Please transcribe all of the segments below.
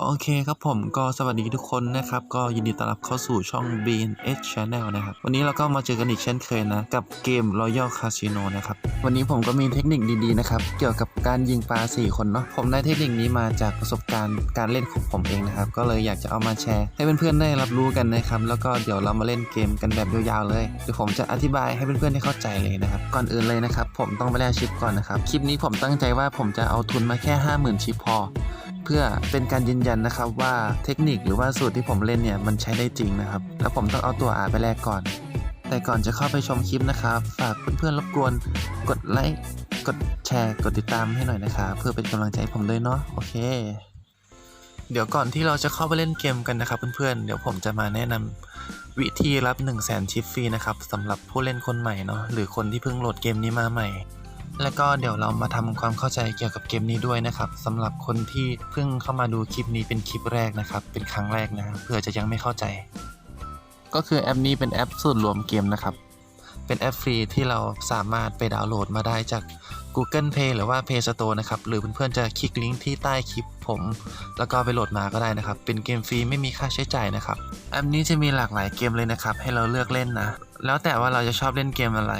โอเคครับผมก็สวัสดีทุกคนนะครับ ก็ยินดีต้อนรับเข้าสู่ช่อง BNH Channel นะครับ วันนี้เราก็มาเจอกันอีกเช่นเคยนะ กับเกม Royal Casino นะครับ วันนี้ผมก็มีเทคนิคดีๆนะครับ เกี่ยวกับการยิงปลา 4 คนเนาะผมได้เทคนิคนี้มาจากประสบการณ์การเล่นของผมเองนะครับ ก็เลยอยากจะเอามาแชร์ ให้เพื่อนๆได้รับรู้กันนะครับ แล้วก็เดี๋ยวเรามาเล่นเกมกันแบบยาวๆเลยเดี๋ยวผมจะอธิบายให้เพื่อนๆได้เข้าใจเลยนะครับก่อนอื่นเลยนะครับผมต้องไปแลกชิปก่อนนะครับคลิปนี้ผมตั้งใจว่าผมจะเอาทุนมาแค่ 50,000 ชิปพอ เพื่อเป็นการยืนยันนะครับว่าเทคนิคหรือว่าสูตรที่ผมเล่นเนี่ยมันใช้ได้จริงนะครับ แล้วผมต้องเอาตัวอาไปแลกก่อน แต่ก่อนจะเข้าไปชมคลิปนะครับ ฝากเพื่อนๆรบกวนกดไลค์กดแชร์กดติดตามให้หน่อยนะครับเพื่อเป็นกำลังใจให้ผมด้วยเนาะโอเค เดี๋ยวก่อนที่เราจะเข้าไปเล่นเกมกันนะครับเพื่อนๆเดี๋ยวผมจะมาแนะนำวิธีรับ 1 0 0 0 0แสนชิปฟรีนะครับสำหรับผู้เล่นคนใหม่เนาะหรือคนที่เพิ่งโหลดเกมนี้มาใหม่ แล้วก็เดี๋ยวเรามาทำความเข้าใจเกี่ยวกับเกมนี้ด้วยนะครับสำหรับคนที่เพิ่งเข้ามาดูคลิปนี้เป็นคลิปแรกนะครับ เป็นครั้งแรกนะเผื่อจะยังไม่เข้าใจ ก็คือแอปนี้เป็นแอปสูตรรวมเกมนะครับ เป็นแอปฟรีที่เราสามารถไปดาวน์โหลดมาได้จาก Google Play หรือว่า Play Store นะครับ หรือเพื่อนๆจะคลิกลิงก์ที่ใต้คลิปผม แล้วก็ไปโหลดมาก็ได้นะครับ เป็นเกมฟรีไม่มีค่าใช้จ่ายนะครับ แอปนี้จะมีหลากหลายเกมเลยนะครับ ให้เราเลือกเล่นนะ แล้วแต่ว่าเราจะชอบเล่นเกมอะไร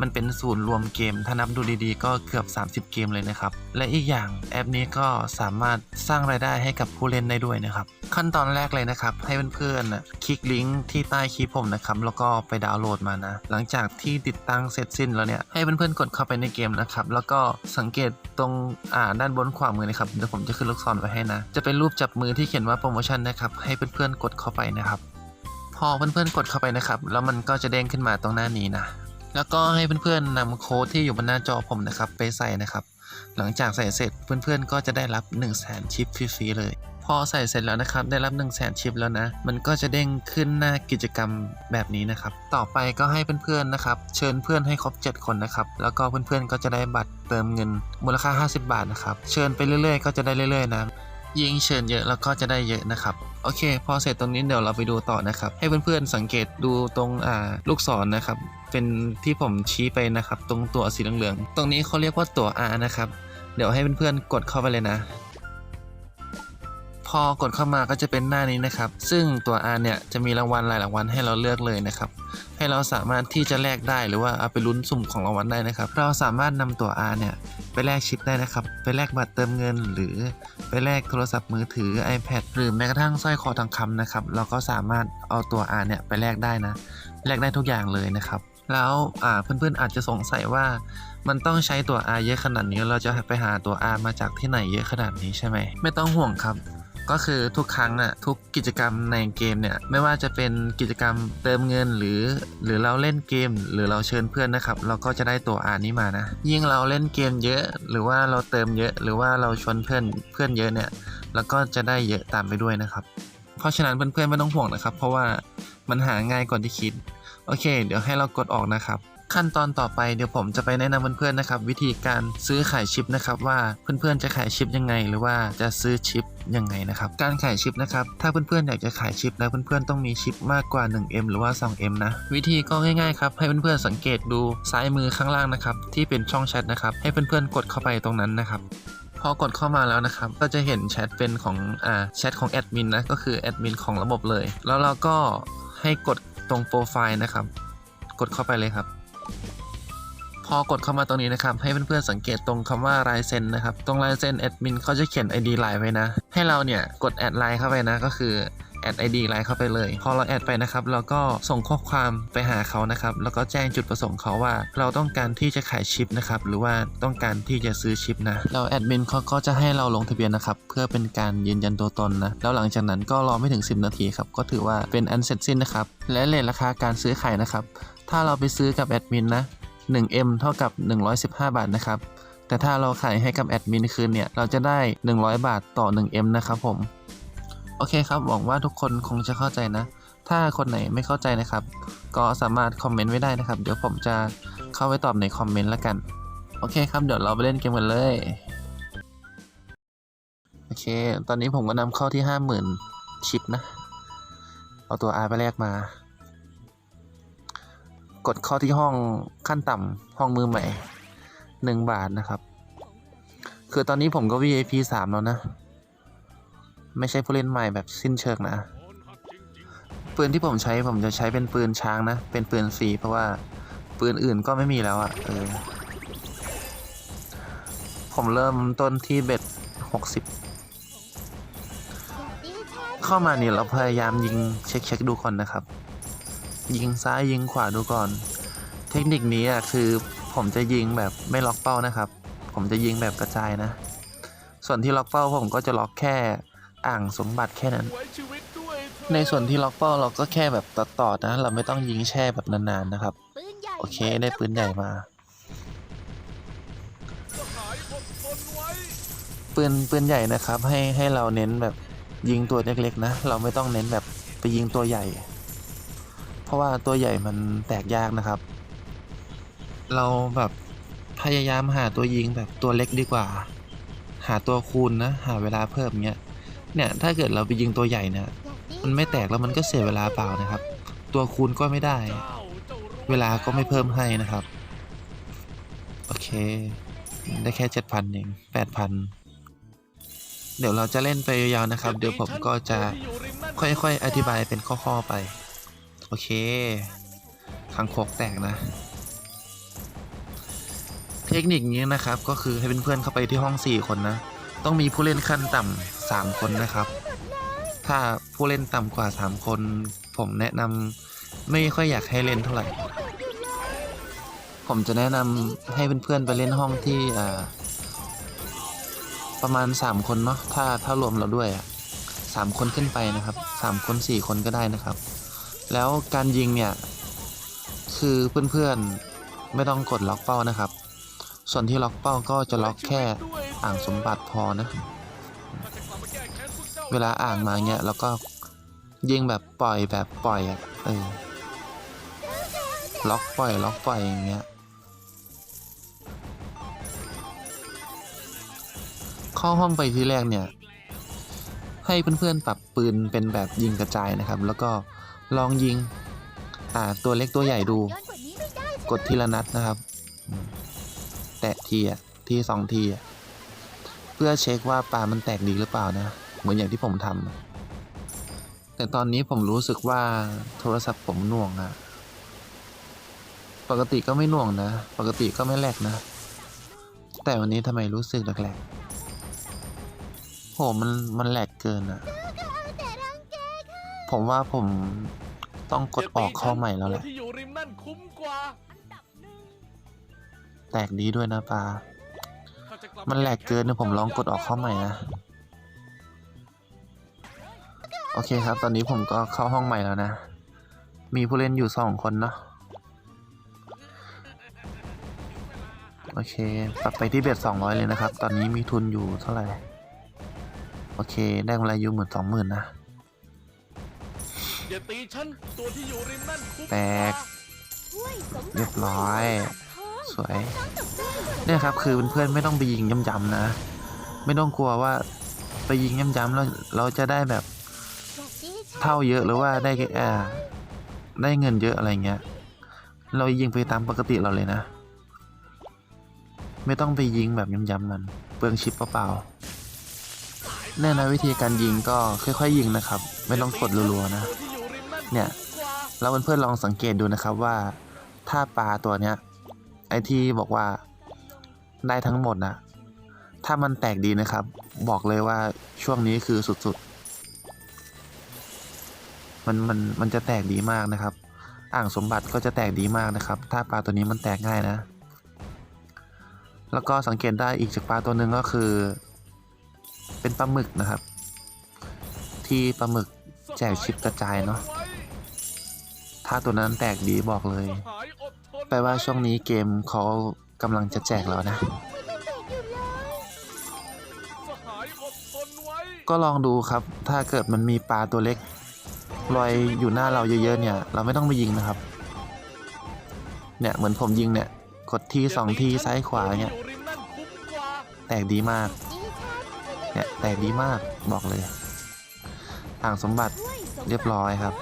มันเป็นศูนย์รวมเกม ถ้านับดูดีๆ ก็เกือบ 30 เกมเลยนะครับ และอีกอย่างแอปนี้ก็สามารถสร้างรายได้ให้กับผู้เล่นได้ด้วยนะครับ ขั้นตอนแรกเลยนะครับ ให้เพื่อนๆนะคลิกลิงก์ที่ใต้คลิปผมนะครับ แล้วก็ไปดาวน์โหลดมานะ หลังจากที่ติดตั้งเสร็จสิ้นแล้วเนี่ย ให้เพื่อนๆกดเข้าไปในเกมนะครับ แล้วก็สังเกตตรงอ่าด้านบนขวามือนะครับ เดี๋ยวผมจะขึ้นลูกศรไว้ให้นะ จะเป็นรูปจับมือที่เขียนว่าโปรโมชั่นนะครับ ให้เพื่อนๆกดเข้าไปนะครับ พอเพื่อนๆกดเข้าไปนะครับ แล้วมันก็จะเด้งขึ้นมาตรงหน้านี้นะ แล้วก็ให้เพื่อนๆนำโค้ดที่อยู่บนหน้าจอผมนะครับไปใส่นะครับ หลังจากใส่เสร็จเพื่อนๆก็จะได้รับ 1 0 0 0 0แสนชิปฟรีๆเลย พอใส่เสร็จแล้วนะครับ ได้รับ 1 0 0 0 0แสนชิปแล้วนะ มันก็จะเด้งขึ้นหน้ากิจกรรมแบบนี้นะครับ ต่อไปก็ให้เพื่อนๆนะครับ เชิญเพื่อนให้ครบ 7 คนนะครับ แล้วก็เพื่อนๆก็จะได้บัตรเติมเงินมูลค่า 50 บาทนะครับ เชิญไปเรื่อยๆ ก็จะได้เรื่อยๆนะยิ่งเชิญเยอะแล้วก็จะได้เยอะนะครับ โอเค พอเสร็จตรงนี้เดี๋ยวเราไปดูต่อนะครับ ให้เพื่อนๆสังเกตดูตรงอ่าลูกศรนะครับ เป็นที่ผมชี้ไปนะครับ ตรงตัวสีเหลืองๆ ตรงนี้เขาเรียกว่าตัว R นะครับ เดี๋ยวให้เพื่อนๆกดเข้าไปเลยนะ พอกดเข้ามาก็จะเป็นหน้านี้นะครับ ซึ่งตัว R เนี่ยจะมีรางวัลหลายรางวัลให้เราเลือกเลยนะครับ ให้เราสามารถที่จะแลกได้หรือว่าเอาไปลุ้นสุ่มของรางวัลได้นะครับ เราสามารถนำตัว R เนี่ยไปแลกชิปได้นะครับ ไปแลกบัตรเติมเงิน หรือไปแลกโทรศัพท์มือถือ iPad หรือแม้กระทั่งสร้อยคอทองคำนะครับ เราก็สามารถเอาตัว R เนี่ยไปแลกได้นะ แลกได้ทุกอย่างเลยนะครับ แล้วเพื่อนๆอาจจะสงสัยว่ามันต้องใช้ตัว R เยอะขนาดนี้เราจะไปหาตัว R มาจากที่ไหนเยอะขนาดนี้ใช่ไหมไม่ต้องห่วงครับ ก็คือทุกครั้งน่ะทุกกิจกรรมในเกมเนี่ยไม่ว่าจะเป็นกิจกรรมเติมเงินหรือ หรือเราเล่นเกม หรือเราเชิญเพื่อนนะครับ เราก็จะได้ตัวอานี้มานะ ยิ่งเราเล่นเกมเยอะ หรือว่าเราเติมเยอะ หรือว่าเราชวนเพื่อนเพื่อนเยอะเนี่ยแล้วก็จะได้เยอะตามไปด้วยนะครับ เพราะฉะนั้นเพื่อนๆไม่ต้องห่วงนะครับ เพราะว่ามันหาง่ายกว่าที่คิด โอเค เดี๋ยวให้เรากดออกนะครับ ขั้นตอนต่อไปเดี๋ยวผมจะไปแนะนำเพื่อนๆนะครับ วิธีการซื้อขายชิปนะครับว่าเพื่อนๆจะขายชิปยังไง หรือว่าจะซื้อชิปยังไงนะครับ การขายชิปนะครับ ถ้าเพื่อนๆอยากจะขายชิปแล้วเพื่อนๆต้องมีชิปมากกว่า 1M หรือว่า 2M นะ วิธีก็ง่ายๆครับ ให้เพื่อนๆสังเกตดูซ้ายมือข้างล่างนะครับ ที่เป็นช่องแชทนะครับ ให้เพื่อนๆกดเข้าไปตรงนั้นนะครับพอกดเข้ามาแล้วนะครับ ก็จะเห็นแชทเป็นของอ่าแชทของแอดมินนะ ก็คือแอดมินของระบบเลย แล้วเราก็ให้กด ตรงโปรไฟล์นะครับ กดเข้าไปเลยครับ พอกดเข้ามาตรงนี้นะครับ ให้เพื่อนๆสังเกตตรงคำว่าลายเซ็นนะครับ ตรงลายเซ็นแอดมินเขาจะเขียน ID ไลน์ไว้นะ ให้เราเนี่ยกดแอดไลน์เข้าไปนะก็คือ แอด ID ไลน์เข้าไปเลย พอเราแอดไปนะครับเราก็ส่งข้อความไปหาเขานะครับ แล้วก็แจ้งจุดประสงค์เขาว่า เราต้องการที่จะขายชิปนะครับ หรือว่าต้องการที่จะซื้อชิปนะแล้วแอดมินเขาก็จะให้เราลงทะเบียนนะครับ เพื่อเป็นการยืนยันตัวตนนะ แล้วหลังจากนั้นก็รอไม่ถึง 10 นาทีครับ ก็ถือว่าเป็นอันเสร็จสิ้นนะครับ และเลทราคาการซื้อขายนะครับ ถ้าเราไปซื้อกับแอดมินนะ 1M เท่ากับ 115 บาทนะครับ แต่ถ้าเราขายให้กับแอดมินคืนเนี่ย เราจะได้ 100 บาทต่อ 1M นะครับผม โอเคครับ หวังว่าทุกคนคงจะเข้าใจนะ ถ้าคนไหนไม่เข้าใจนะครับ ก็สามารถคอมเมนต์ไว้ได้นะครับ เดี๋ยวผมจะเข้าไปตอบในคอมเมนต์แล้วกัน โอเคครับ เดี๋ยวเราไปเล่นเกมกันเลย โอเค ตอนนี้ผมก็นำเข้าที่50,000ชิปนะ เอาตัว R ไปแลกมา กดเข้าที่ห้องขั้นต่ำห้องมือใหม่หนึ่งบาทนะครับ คือตอนนี้ผมก็ VIP สามแล้วนะ ไม่ใช่ผู้เล่นใหม่แบบสิ้นเชิงนะ ปืนที่ผมใช้ผมจะใช้เป็นปืนช้างนะ เป็นปืนฟรีเพราะว่าปืนอื่นก็ไม่มีแล้วอะ่ะเออ ผมเริ่มต้นที่เบ็ดหกสิบเข้ามาเนี่ยเราพยายามยิงเช็คเช็คดูก่อนนะครับ ยิงซ้ายยิงขวาดูก่อน เทคนิคนี้อะคือผมจะยิงแบบไม่ล็อกเป้านะครับ ผมจะยิงแบบกระจายนะ ส่วนที่ล็อกเป้าผมก็จะล็อกแค่ อ่างสมบัติแค่นั้นไว้ชีวิตด้วยเถอะในส่วนที่ล็อกเป้าเราก็แค่แบบตัดต่อนะ เราไม่ต้องยิงแช่แบบนานๆนะครับปืนใหญ่โอเคได้ปืนใหญ่มาสหายอดทนไว้ปืนปืนใหญ่นะครับ ให้ให้เราเน้นแบบยิงตัวเล็กๆนะ เราไม่ต้องเน้นแบบไปยิงตัวใหญ่ เพราะว่าตัวใหญ่มันแตกยากนะครับ เราแบบพยายามหาตัวยิงแบบตัวเล็กดีกว่า หาตัวคูณนะ หาเวลาเพิ่มเงี้ย เนี่ยถ้าเกิดเราไปยิงตัวใหญ่เนี่ยมันไม่แตกแล้วมันก็เสียเวลาเปล่านะครับ ตัวคูณก็ไม่ได้ เวลาก็ไม่เพิ่มให้นะครับ โอเค ได้แค่เจ็ดพันเองแปดพันเดี๋ยวเราจะเล่นไปยาวๆนะครับ เดี๋ยวผมก็จะค่อยๆ อธิบายเป็นข้อๆไป โอเคคังโคกแตกนะ เทคนิคนี้นะครับก็คือให้เพื่อนๆเข้าไปที่ห้อง 4 คนนะ ต้องมีผู้เล่นขั้นต่ำ3คนนะครับ ถ้าผู้เล่นต่ำกว่า3คน ผมแนะนำไม่ค่อยอยากให้เล่นเท่าไหร่ ผมจะแนะนำให้เพื่อนๆไปเล่นห้องที่ประมาณ3คนเนาะถ้าถ้ารวมเราด้วยอะสามคนขึ้นไปนะครับสามคนสี่คนก็ได้นะครับ แล้วการยิงเนี่ยคือเพื่อนๆไม่ต้องกดล็อกเป้านะครับ ส่วนที่ล็อกเป้าก็จะล็อกแค่ อ่างสมบัติพอนะข้าจะกลับมาแก้แค้นพวกเจ้าเวลาอ่างมาเงี้ยแล้วก็ยิงแบบปล่อยแบบปล่อยอะเออล็อกปล่อยล็อกปล่อยอย่างเงี้ยเข้าห้องไปทีแรกเนี่ย ให้เพื่อนๆปรับปืนเป็นแบบยิงกระจายนะครับ แล้วก็ลองยิงอ่าตัวเล็กตัวใหญ่ดูย้อนกว่านี้ไม่ได้กดทีละนัดนะครับอืมแตะทีอะทีสองทีอะ เพื่อเช็คว่าปลามันแตกดีหรือเปล่านะ เหมือนอย่างที่ผมทำอะแต่ตอนนี้ผมรู้สึกว่าโทรศัพท์ผมหน่วงอะปกติก็ไม่หน่วงนะ ปกติก็ไม่แหลกนะ แต่วันนี้ทำไมรู้สึกแหลกๆโหมันมันแหลกเกินอะผมว่าผมต้องกดออกเข้าใหม่แล้วแหละตัวที่อยู่ริมนั่นคุ้มกว่า แตกดีด้วยนะปลาข้าจะกลับ มันแหลกเกินนะผมลองกดออกเข้าใหม่นะ โอเคครับ ตอนนี้ผมก็เข้าห้องใหม่แล้วนะ มีผู้เล่นอยู่สองคนเนาะ โอเค ปรับไปที่เบ็ดสองร้อยเลยนะครับ ตอนนี้มีทุนอยู่เท่าไหร่ โอเค ได้กำไรอยู่หมื่นสองหมื่นนะ อย่าตีฉัน ตัวที่อยู่ริมนั่นคุ้มแตกถ้วยสมบัติเรียบร้อยทอง สวย เนี่ยครับคือเพื่อนๆไม่ต้องไปยิงย้ำๆนะ ไม่ต้องกลัวว่าไปยิงย้ำๆแล้วเราจะได้แบบเท่าเยอะหรือว่าได้แอ่าได้เงินเยอะอะไรเงี้ย เรายิงไปตามปกติเราเลยนะ ไม่ต้องไปยิงแบบย้ำๆมัน เปลืองชิปเปล่าๆแน่นะวิธีการยิงก็ค่อยๆยิงนะครับ ไม่ต้องกดรัวๆนะ เนี่ยคุ้มกว่าเพื่อนๆลองสังเกตดูนะครับว่า ถ้าปลาตัวเนี้ย ไอที่บอกว่าได้ทั้งหมดนะถ้ามันแตกดีนะครับ บอกเลยว่าช่วงนี้คือสุดๆ มันมันมันจะแตกดีมากนะครับ อ่างสมบัติก็จะแตกดีมากนะครับ ถ้าปลาตัวนี้มันแตกง่ายนะ แล้วก็สังเกตได้อีกจากปลาตัวหนึ่งก็คือ เป็นปลาหมึกนะครับ ที่ปลาหมึกแจกชิปกระจายเนอะถ้าตัวนั้นแตกดีบอกเลย แปลว่าช่วงนี้เกมเขากำลังจะแจกแล้วนะ ก็ลองดูครับ ถ้าเกิดมันมีปลาตัวเล็กลอยอยู่หน้าเราเยอะๆเนี่ย เราไม่ต้องไปยิงนะครับ เนี่ยเหมือนผมยิงเนี่ย กดทีสองทีซ้ายขวาเนี่ย แตกดีมาก เนี่ย แตกดีมากบอกเลยอ่างสมบัติเรียบร้อยครับ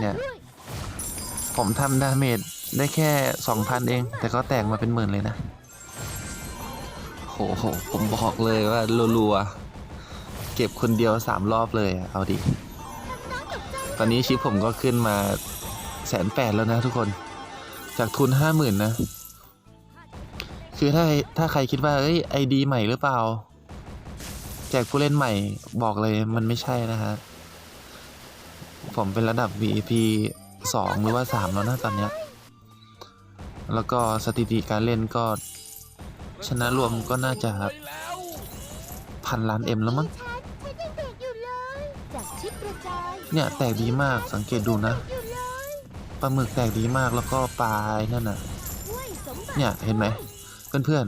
เนี่ย ผมทำดาเมจได้แค่สองพันเอง แต่ก็แตกมาเป็นหมื่นเลยนะโหโหผมบอกเลยว่ารัวๆเก็บคนเดียวสามรอบเลยเอาดิ ตอนนี้ชิปผมก็ขึ้นมาแสนแปดแล้วนะทุกคน จากทุนห้าหมื่นนะ คือถ้าถ้าใครคิดว่า เอ้ยไอดีใหม่หรือเปล่า แจกผู้เล่นใหม่บอกเลยมันไม่ใช่นะฮะผมเป็นระดับ VIP สองหรือว่าสามแล้วนะตอนเนี้ยแล้วก็สถิติการเล่นก็ ชนะรวมก็น่าจะพันล้านเอ็มแล้วมั้งเนี่ยแตกดีมากสังเกตดูนะปลาหมึกแตกดีมากแล้วก็ปลาไอ้นั่นน่ะเนี่ยเห็นไหมเพื่อน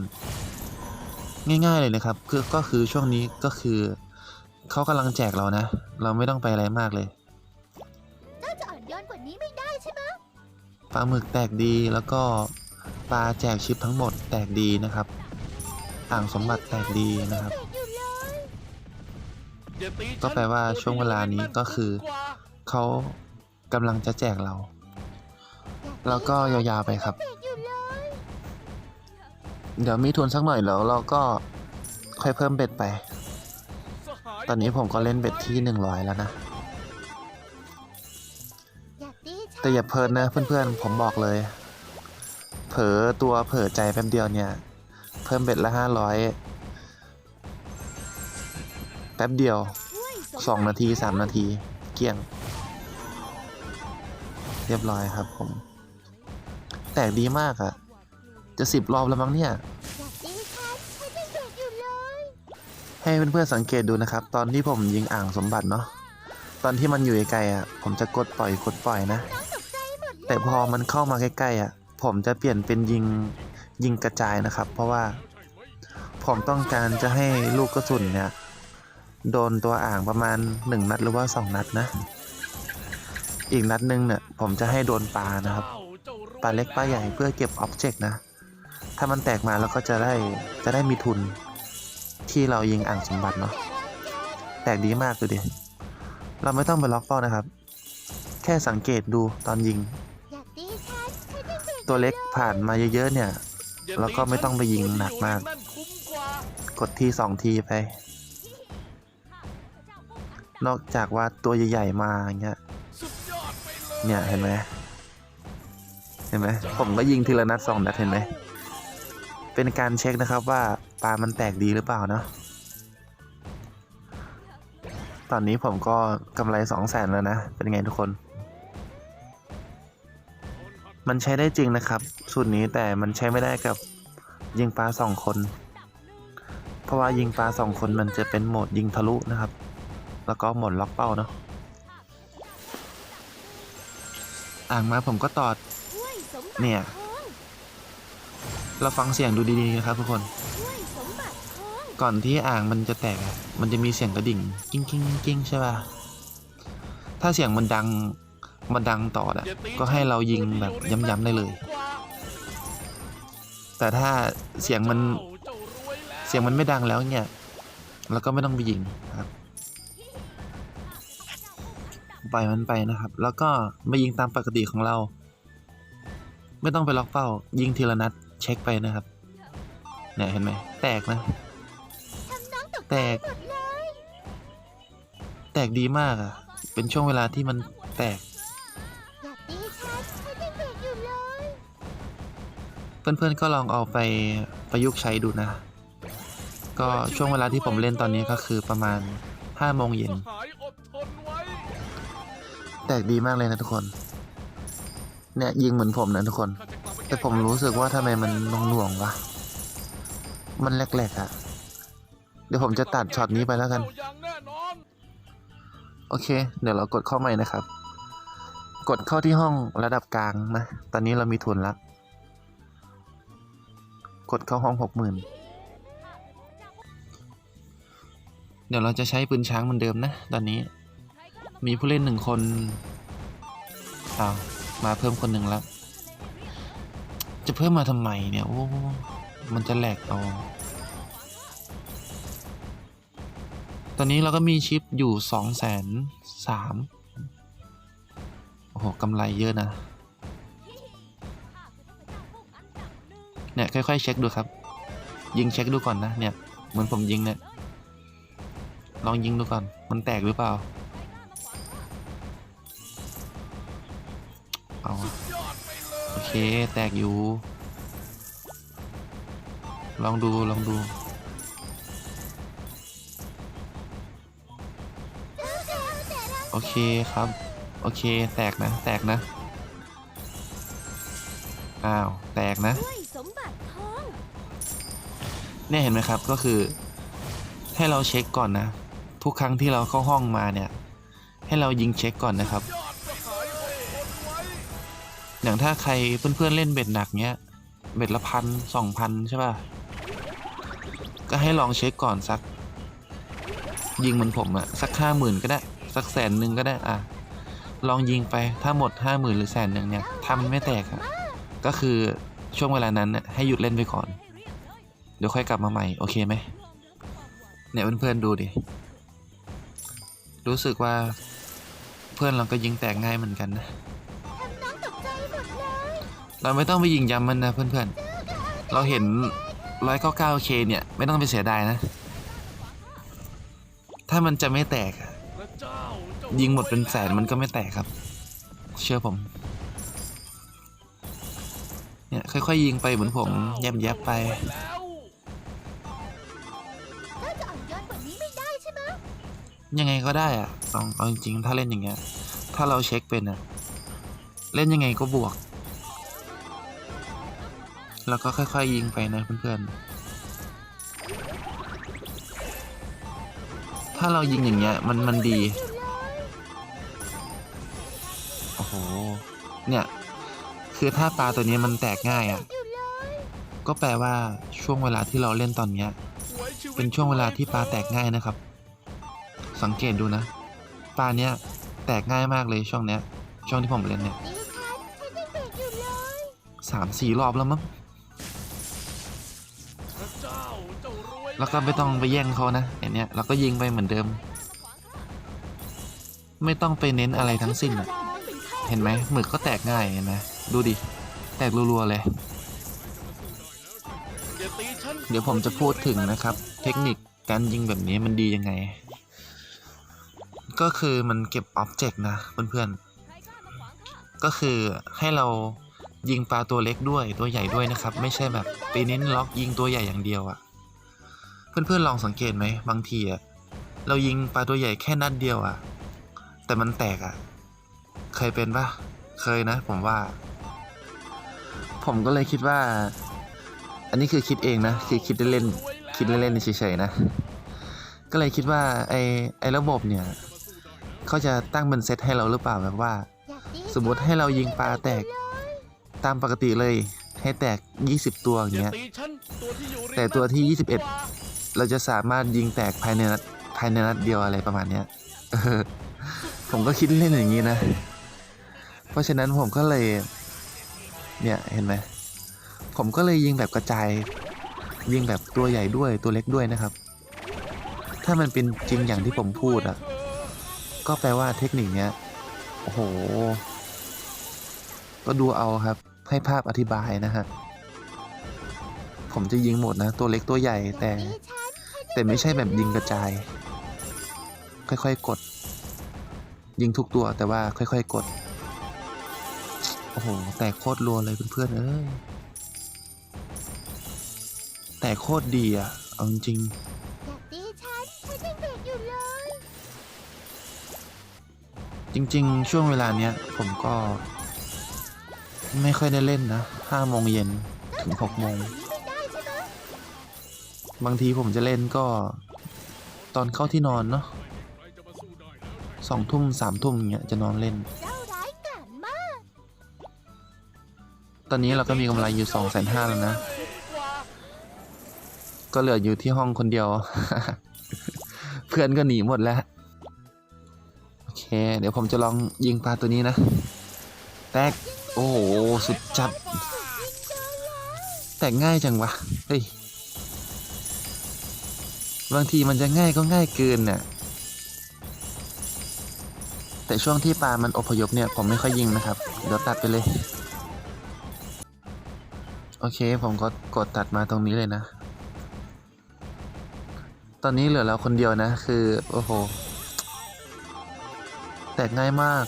ๆง่ายๆเลยนะครับคือก็คือช่วงนี้ก็คือเขากำลังแจกเรานะ เราไม่ต้องไปอะไรมากเลย ปลาหมึกแตกดีแล้วก็ปลาแจกชิปทั้งหมดแตกดีนะครับอ่างสมบัติแตกดีนะครับ ก็แปลว่าช่วงเวลานี้ก็คือเขากำลังจะแจกเรา แล้วก็ยาวๆไปครับ เดี๋ยวมีทุนสักหน่อยแล้วเราก็ค่อยเพิ่มเบ็ดไป ตอนนี้ผมก็เล่นเบ็ดที่ 100 แล้วนะ แต่อย่าเพลินนะเพื่อนๆ ผมบอกเลย เผลอตัวเผลอใจแป๊บเดียวเนี่ย เพิ่มเบ็ดละห้าร้อยแป๊บเดียวสองนาทีสามนาที เกลี้ยง เรียบร้อยครับผม แตกดีมากอะจะสิบรอบแล้วมั้งเนี่ยอยากดีฉันฉันยังเด็กอยู่เลยให้เพื่อนๆสังเกตดูนะครับ ตอนที่ผมยิงอ่างสมบัติเนาะตอนที่มันอยู่ไกลๆอะผมจะกดปล่อยกดปล่อยนะ แต่พอมันเข้ามาใกล้ๆอะ ผมจะเปลี่ยนเป็นยิงยิงกระจายนะครับ เพราะว่าผมต้องการจะให้ลูกกระสุนเนี่ย โดนตัวอ่างประมาณหนึ่งนัดหรือว่าสองนัดนะ อีกนัดหนึงเนี่ยผมจะให้โดนปลานะครับปลาเล็กปลาใหญ่เพื่อเก็บอ็อบเจกต์นะ ถ้ามันแตกมาแล้วก็จะได้จะได้มีทุนที่เรายิงอ่างสมบัติเนาะแตกดีมากดูดิ เราไม่ต้องไปล็อกเป้านะครับ แค่สังเกตดูตอนยิง ตัวเล็กผ่านมาเยอะๆเนี่ย แล้วก็ไม่ต้องไปยิงหนักมาก กดทีสองทีไป นอกจากว่าตัวใหญ่ๆมาเงี้ย เนี่ยเห็นไหมเห็นไหมผมก็ยิงทีละนัดสองนัดเห็นไหม เป็นการเช็คนะครับว่าปลามันแตกดีหรือเปล่าเนาะ ตอนนี้ผมก็กำไรสองแสนแล้วนะ เป็นไงทุกคน มันใช้ได้จริงนะครับ สูตรนี้แต่มันใช้ไม่ได้กับยิงปลาสองคน เพราะว่ายิงปลาสองคนมันจะเป็นโหมดยิงทะลุนะครับ แล้วก็โหมดล็อกเป้าเนาะอ่างมาผมก็ตอด เนี่ย เราฟังเสียงดูดีๆนะครับทุกคน ก่อนที่อ่างมันจะแตก มันจะมีเสียงกระดิ่ง กิ้งกิ้งกิ้งใช่ป่ะ ถ้าเสียงมันดัง มันดังต่ออะอย่าตีก็ให้เรายิงแบบย้ำๆได้เลยคุ้มกว่าแต่ถ้าเสียงมันเจ้ารวยแล้วเสียงมันไม่ดังแล้วเนี่ยเราก็ไม่ต้องไปยิงนะครับ ปล่อยมันไปนะครับ แล้วก็มายิงตามปกติของเรา ไม่ต้องไปล็อกเป้า ยิงทีละนัดเช็คไปนะครับ เนี่ยเห็นไหมแตกนะทำน้องตกแตกหมดเลยแตกดีมากอะ่ะ เป็นช่วงเวลาที่มันแตก เพื่อนๆก็ลองเอาไปประยุกต์ใช้ดูนะ ก็ช่วงเวลาที่ผมเล่นตอนนี้ก็คือประมาณ5โมงเย็นแตกดีมากเลยนะทุกคน เนี่ยยิงเหมือนผมนะทุกคน แต่ผมรู้สึกว่าทำไมมันหน่วงๆวะ มันแหลกๆอะเดี๋ยวผมจะตัดช็อตนี้ไปแล้วกันเจ้าอย่างแน่นอนโอเค เดี๋ยวเรากดเข้าใหม่นะครับ กดเข้าที่ห้องระดับกลางนะ ตอนนี้เรามีทุนแล้ว กดเข้าห้องหกหมื่นเดี๋ยวเราจะใช้ปืนช้างเหมือนเดิมนะ ตอนนี้ มีผู้เล่นหนึ่งคนอ้าวมาเพิ่มคนหนึ่งแล้ว จะเพิ่มมาทำไมเนี่ยโอ้มันจะแหลกเอาตอนนี้เราก็มีชิปอยู่สองแสนสามโอ้โหกำไรเยอะนะ เนี่ยค่อยๆเช็คดูครับ ยิงเช็คดูก่อนนะเนี่ยเหมือนผมยิงเนี่ยลองยิงดูก่อน มันแตกหรือเปล่า เอาโอเคแตกอยู่ ลองดูลองดูโอเคครับ โอเค แตกนะ แตกนะ อ้าว แตกนะ เนี่ยเห็นไหมครับก็คือให้เราเช็คก่อนนะ ทุกครั้งที่เราเข้าห้องมาเนี่ย ให้เรายิงเช็คก่อนนะครับ อย่างถ้าใครเพื่อนๆเล่นเบ็ดหนักเนี้ยเบ็ดละพันสองพันใช่ป่ะ ก็ให้ลองเช็คก่อนสัก ยิงเหมือนผมอะสักห้าหมื่นก็ได้ สักแสนหนึ่งก็ได้อะลองยิงไปถ้าหมดห้าหมื่นหรือแสนหนึ่งเนี่ยถ้ามันไม่แตกอะก็คือช่วงเวลานั้นน่ให้หยุดเล่นไปก่อน เดี๋ยวค่อยกลับมาใหม่ โอเคไหมเนี่ยเพื่อนๆดูดิ รู้สึกว่าเพื่อนเราก็ยิงแตกง่ายเหมือนกันนะ เราไม่ต้องไปยิงย้ำมันนะเพื่อนๆ เราเห็น 199k เนี่ย ไม่ต้องไปเสียดายนะ ถ้ามันจะไม่แตก ยิงหมดเป็นแสนมันก็ไม่แตกครับ เชื่อผม เนี่ยค่อยๆ ยิงไปเหมือนผมแยบๆไป ยังไงก็ได้อะลองเอาจริงๆ ถ้าเล่นอย่างเงี้ย ถ้าเราเช็คเป็นอะเล่นยังไงก็บวก แล้วก็ค่อยๆยิงไปนะเพื่อนๆ ถ้าเรายิงอย่างเงี้ยมันมันดี โอ้โห เนี่ย คือถ้าปลาตัวนี้มันแตกง่ายอะ่ะ ก็แปลว่าช่วงเวลาที่เราเล่นตอนเนี้ย เป็นช่วงเวลาที่ปลาแตกง่ายนะครับ สังเกตดูนะปลาเนี้ยแตกง่ายมากเลยช่วงเนี้ย ช่วงที่ผมเล่นเนี่ยสามสี่รอบแล้วมั้งแล้วก็ไม่ต้องไปแย่งเขานะอย่างเนี้ยเราก็ยิงไปเหมือนเดิม ไม่ต้องไปเน้นอะไรทั้งสิ้นอะเห็นไหมหมึกก็แตกง่ายเห็นไหมดูดิแตกรัวๆเลย เดี๋ยวผมจะพูดถึงนะครับ เทคนิคการยิงแบบนี้มันดียังไง ก็คือมันเก็บอ็อบเจกต์นะเพื่อนๆ ก็คือให้เรายิงปลาตัวเล็กด้วยตัวใหญ่ด้วยนะครับ ไม่ใช่แบบไปเน้นล็อกยิงตัวใหญ่อย่างเดียวอะ่ะ เพื่อนๆลองสังเกตไหมบางทีอะ่ะเรายิงปลาตัวใหญ่แค่นัดเดียวอะ่ะ แต่มันแตกอะ่ะ เคยเป็นปะเคยนะ ผมว่า ผมก็เลยคิดว่า อันนี้คือคิดเองนะคือคิดเล่นๆคิดเล่นๆเฉยๆนะ ก็เลยคิดว่าไอไอระบบเนี่ย เขาจะตั้งเป็นเซตให้เราหรือเปล่าแบบว่า สมมติให้เรายิงปลาแตกตามปกติเลยให้แตก 20 ตัวอย่างเงี้ยแต่ตัวที่น้ำยี่สิบเอ็ดเราจะสามารถยิงแตกภายในนัดภายในนัดเดียวอะไรประมาณเนี้ยผมก็คิดเล่นอย่างนี้นะ เพราะฉะนั้นผมก็เลย เนี่ยเห็นไหมผมก็เลยยิงแบบกระจาย ยิงแบบตัวใหญ่ด้วยตัวเล็กด้วยนะครับ ถ้ามันเป็นจริงอย่างที่ผมพูดอะ ก็แปลว่าเทคนิคเนี้ยโอ้โห ก็ดูเอาครับ ให้ภาพอธิบายนะฮะ ผมจะยิงหมดนะ ตัวเล็กตัวใหญ่แต่ แต่ไม่ใช่แบบยิงกระจาย ค่อยๆกด ยิงทุกตัวแต่ว่าค่อยๆกด โอ้โห แตกโคตรรัวเลยเพื่อนๆเอ้ยแตกโคตรดีอะเอาจริง จริง ๆ ช่วงเวลาเนี้ย ผมก็ ไม่ค่อยได้เล่นนะห้าโมงเย็นถึงหกโมง บางทีผมจะเล่นก็ ตอนเข้าที่นอนเนาะสองทุ่มสามทุ่มเงี้ยจะนอนเล่น ตอนนี้เราก็มีกำไรอยู่สองแสนห้าแล้วนะ ก็เหลืออยู่ที่ห้องคนเดียว เพื่อนก็หนีหมดแล้ว เคเดี๋ยวผมจะลองยิงปลาตัวนี้นะ แตก โอ้โห สุดจัด แต่ง่ายจังวะ เฮ้ย บางทีมันจะง่ายก็ง่ายเกินน่ะ แต่ช่วงที่ปลามันอพยพเนี่ย ผมไม่ค่อยยิงนะครับ เดี๋ยวตัดไปเลย โอเค ผมก็กดตัดมาตรงนี้เลยนะ ตอนนี้เหลือเราคนเดียวนะ คือ โอ้โห แตกง่ายมาก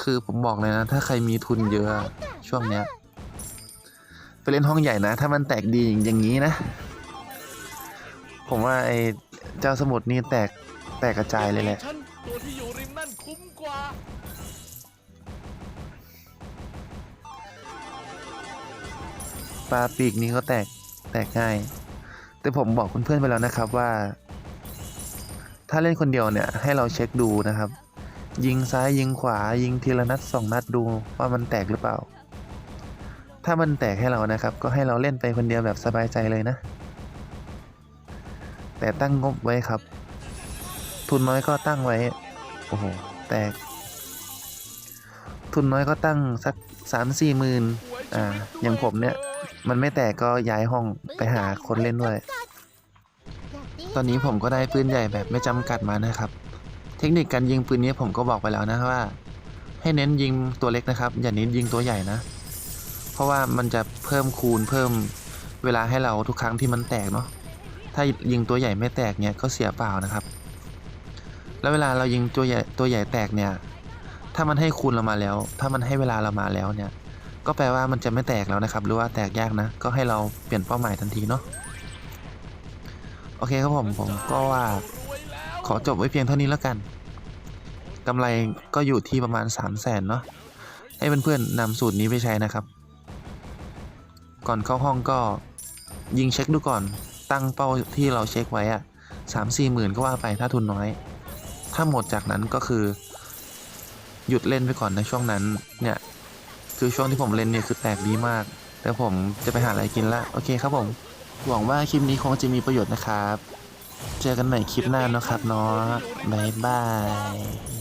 คือผมบอกเลยนะ ถ้าใครมีทุนเยอะอะช่วงเนี้ย ไปเล่นห้องใหญ่นะ ถ้ามันแตกดีอย่างนี้นะ ผมว่าไอ้เจ้าสมุดนี่แตกแตกกระจายเลยแหละฉันตัวที่อยู่ริมนั่นคุ้มกว่าปลาปีกนี้ก็แตกแตกง่าย แต่ผมบอกเพื่อนๆไปแล้วนะครับว่า ถ้าเล่นคนเดียวเนี่ยให้เราเช็คดูนะครับ ยิงซ้ายยิงขวายิงทีละนัดสองนัดดูว่ามันแตกหรือเปล่า ถ้ามันแตกให้เรานะครับ ก็ให้เราเล่นไปคนเดียวแบบสบายใจเลยนะ แต่ตั้งงบไว้ครับ ทุนน้อยก็ตั้งไว้โอ้โหแตก ทุนน้อยก็ตั้งสักสามสี่หมื่นอ่าอย่างผมเนี่ย มันไม่แตกก็ย้ายห้องไปหาคนเล่นด้วย ตอนนี้ผมก็ได้ปืนใหญ่แบบไม่จำกัดมานะครับ เทคนิคการยิงปืนนี้ผมก็บอกไปแล้วนะว่า ให้เน้นยิงตัวเล็กนะครับ อย่าเน้นยิงตัวใหญ่นะ เพราะว่ามันจะเพิ่มคูณเพิ่มเวลาให้เราทุกครั้งที่มันแตกเนาะถ้ายิงตัวใหญ่ไม่แตกเนี่ยก็เสียเปล่านะครับ แล้วเวลาเรายิงตัวใหญ่ตัวใหญ่แตกเนี่ย ถ้ามันให้คูณเรามาแล้ว ถ้ามันให้เวลาเรามาแล้วเนี่ย ก็แปลว่ามันจะไม่แตกแล้วนะครับ หรือว่าแตกยากนะ ก็ให้เราเปลี่ยนเป้าหมายทันทีเนาะ โอเคครับผมผมก็ว่าขอจบไว้เพียงเท่านี้แล้วกันกำไรก็อยู่ที่ประมาณ 3 0 0แสนเนาะให้เพื่อนๆนำสูตรนี้ไปใช้นะครับ ก่อนเข้าห้องก็ยิงเช็คดูก่อน ตั้งเป้าที่เราเช็คไว้อะสามสี่หมื่นก็ว่าไปถ้าทุนน้อย ถ้าหมดจากนั้นก็คือ หยุดเล่นไปก่อนในช่วงนั้นเนี่ย คือช่วงที่ผมเล่นเนี่ยคือแตกดีมาก แต่ผมจะไปหาอะไรกินละโอเคครับผม หวังว่าคลิปนี้คงจะมีประโยชน์นะครับ เจอกันใหม่คลิปหน้านะครับเนาะบ๊ายบาย